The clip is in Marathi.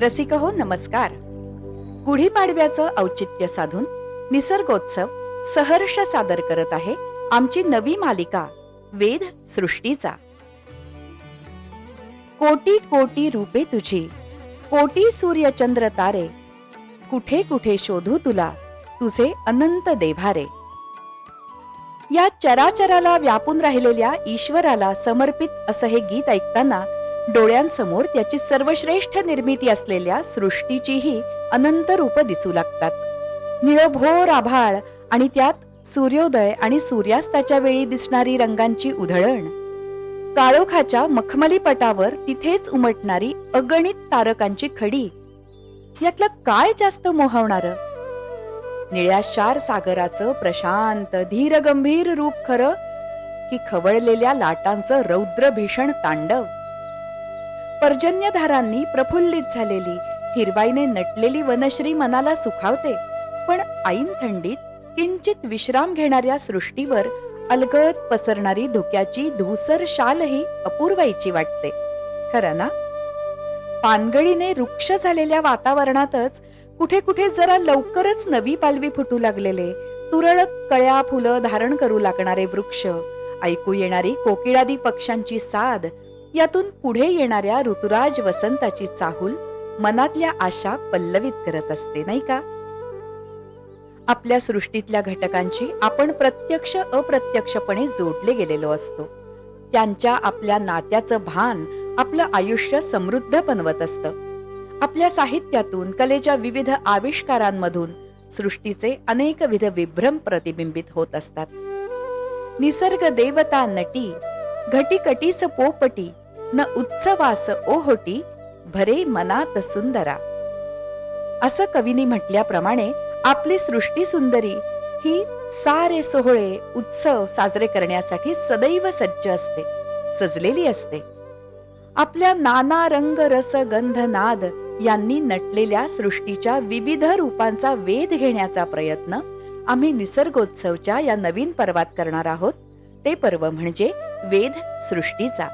रसिक हो नमस्कार. गुढीपाडव्याचं औचित्य साधून निसर्गोत्सव सहर्ष सादर करत आहे आमची नवी मालिका वेद सृष्टीचा. कोटी कोटी रूपे तुझी कोटी सूर्यचंद्र तारे कुठे कुठे शोधू तुला तुझे अनंत देभारे या चराचराला व्यापून राहिलेल्या ईश्वराला समर्पित असं हे गीत ऐकताना डोळ्यांसमोर त्याची सर्वश्रेष्ठ निर्मिती असलेल्या सृष्टीचीही अनंत रूप दिसू लागतात. निळभोर आभाळ आणि त्यात सूर्योदय आणि सूर्यास्ताच्या वेळी दिसणारी रंगांची उधळण. काळोखाच्या मखमली पटावर तिथेच उमटणारी अगणित तारकांची खडी. यातलं काय जास्त मोहवणार? निळ्या शार सागराचं प्रशांत धीरगंभीर रूप खरं? की खवळलेल्या लाटांचं रौद्र भीषण तांडव? पर्जन्यधारांनी प्रफुल्लित झालेली. हिरवाईने नटलेली वनश्री मनाला सुखावते. पण ऐन थंडीत किंचित विश्राम घेणाऱ्या सृष्टीवर अलगद पसरणारी धुक्याची धूसर शालही अपूर्वाईची वाटते. खरं ना? पानगळीने वृक्ष झालेल्या वातावरणातच कुठे कुठे जरा लवकरच नवी पालवी फुटू लागलेले. तुरळक कळ्या फुलं धारण करू लागणारे वृक्ष ऐकू येणारी कोकिळादी पक्ष्यांची साध यातून पुढे येणाऱ्या ऋतुराज वसंताची चाहूल मनातल्या आशा पल्लवित करत असते नाही का? आपल्या सृष्टीतल्या घटकांची आपण प्रत्यक्ष अप्रत्यक्षपणे जोडले गेलेलो असतो. त्यांच्या आपल्या नात्याचं भान आपलं आयुष्य समृद्ध बनवत असतं. आपल्या साहित्यातून कलेच्या विविध आविष्कारांमधून सृष्टीचे अनेकविध विभ्रम प्रतिबिंबित होत असतात. निसर्ग देवता नटी घटीकटीच पोपटी न उत्सवास ओहोटी भरे मनात सुंदरा. असं कवीने म्हटल्याप्रमाणे आपली सृष्टी सुंदरी ही सारे सोहळे उत्सव साजरे करण्यासाठी सदैव सज्ज असते सजलेली असते. आपल्या नाना रंग रस गंध नाद यांनी नटलेल्या सृष्टीच्या विविध रूपांचा वेध घेण्याचा प्रयत्न आम्ही निसर्गोत्सवच्या या नवीन पर्वात करणार आहोत. ते पर्व म्हणजे वेध सृष्टीचा.